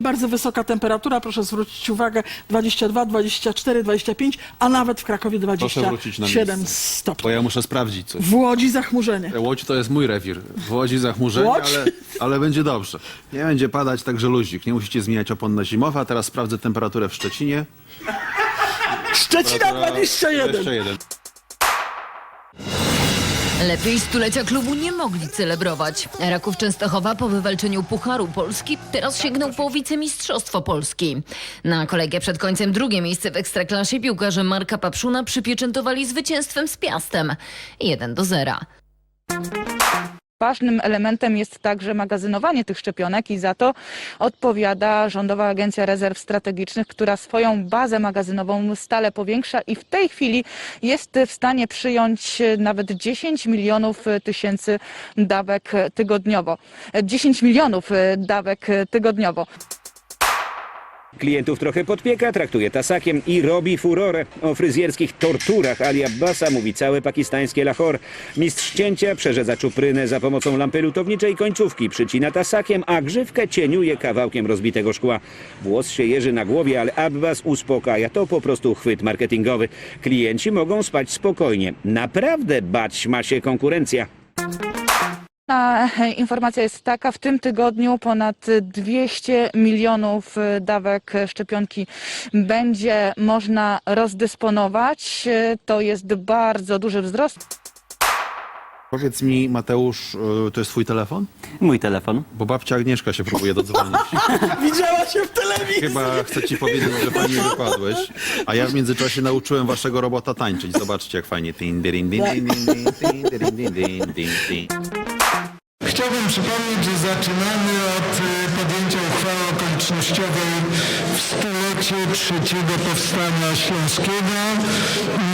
bardzo wysoka temperatura, proszę zwrócić uwagę, 22, 24, 25, a nawet w Krakowie Proszę wrócić na 27 miejsce. stopni. Bo ja muszę sprawdzić coś. W Łodzi zachmurzenie. Łódź to jest mój rewir. W Łodzi zachmurzenie, Łódź? ale, ale będzie dobrze. Nie będzie padać, także luzik. Nie musicie zmieniać opon na zimowe. A teraz sprawdzę temperaturę w Szczecinie. Szczecina 21. 21. Lepiej stulecia klubu nie mogli celebrować. Raków Częstochowa po wywalczeniu Pucharu Polski teraz sięgnął po wicemistrzostwo Polski. Na kolegę przed końcem drugie miejsce w Ekstraklasie piłkarze Marka Papszuna przypieczętowali zwycięstwem z Piastem 1 do 0. Ważnym elementem jest także magazynowanie tych szczepionek i za to odpowiada Rządowa Agencja Rezerw Strategicznych, która swoją bazę magazynową stale powiększa i w tej chwili jest w stanie przyjąć nawet 10 milionów tysięcy dawek tygodniowo. 10 milionów dawek tygodniowo. Klientów trochę podpieka, traktuje tasakiem i robi furorę. O fryzjerskich torturach Ali Abbasa mówi całe pakistańskie Lahore. Mistrz cięcia przerzedza czuprynę za pomocą lampy lutowniczej końcówki, przycina tasakiem, a grzywkę cieniuje kawałkiem rozbitego szkła. Włos się jeży na głowie, ale Abbas uspokaja. To po prostu chwyt marketingowy. Klienci mogą spać spokojnie. Naprawdę bać ma się konkurencja. Informacja jest taka, w tym tygodniu ponad 200 milionów dawek szczepionki będzie można rozdysponować. To jest bardzo duży wzrost. Powiedz mi, Mateusz, y, to jest twój telefon? Mój telefon. Bo babcia Agnieszka się próbuje dodzwonić. Widziała się w telewizji. Chyba chcę ci powiedzieć, że fajnie wypadłeś. A ja w międzyczasie nauczyłem waszego robota tańczyć. Zobaczcie, jak fajnie. Din, din, din, din, dirin, din, din, din, din. Chciałbym przypomnieć, że zaczynamy od y, podjęcia uchwały okolicznościowej w stulecie trzeciego powstania śląskiego.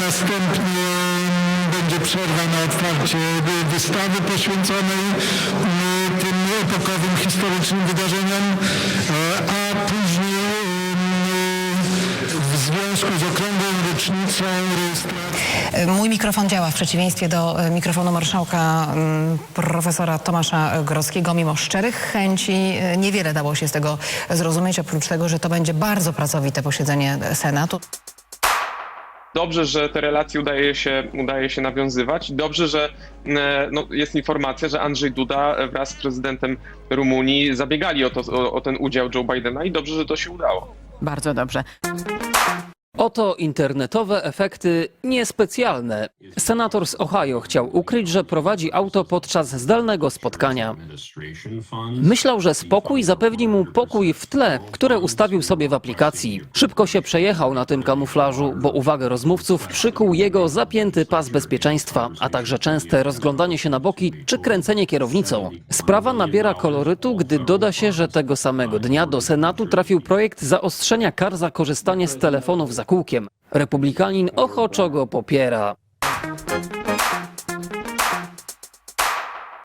Następnie mm, będzie przerwa na otwarcie wystawy poświęconej y, tym epokowym historycznym wydarzeniom, e, a później związku z okrągłą rocznicą rejestracji Mój mikrofon działa w przeciwieństwie do e, mikrofonu marszałka mm, profesora Tomasza Grodzkiego. Mimo szczerych chęci e, niewiele dało się z tego zrozumieć, oprócz tego, że to będzie bardzo pracowite posiedzenie Senatu. Dobrze, że te relacje udaje się, udaje się nawiązywać. Dobrze, że e, no, jest informacja, że Andrzej Duda wraz z prezydentem Rumunii zabiegali o, to, o, o ten udział Joe Bidena i dobrze, że to się udało. Bardzo dobrze. Oto internetowe efekty niespecjalne. Senator z Ohio chciał ukryć, że prowadzi auto podczas zdalnego spotkania. Myślał, że spokój zapewni mu pokój w tle, które ustawił sobie w aplikacji. Szybko się przejechał na tym kamuflażu, bo uwagę rozmówców przykuł jego zapięty pas bezpieczeństwa, a także częste rozglądanie się na boki czy kręcenie kierownicą. Sprawa nabiera kolorytu, gdy doda się, że tego samego dnia do Senatu trafił projekt zaostrzenia kar za korzystanie z telefonów za. Republikanin ochoczo go popiera.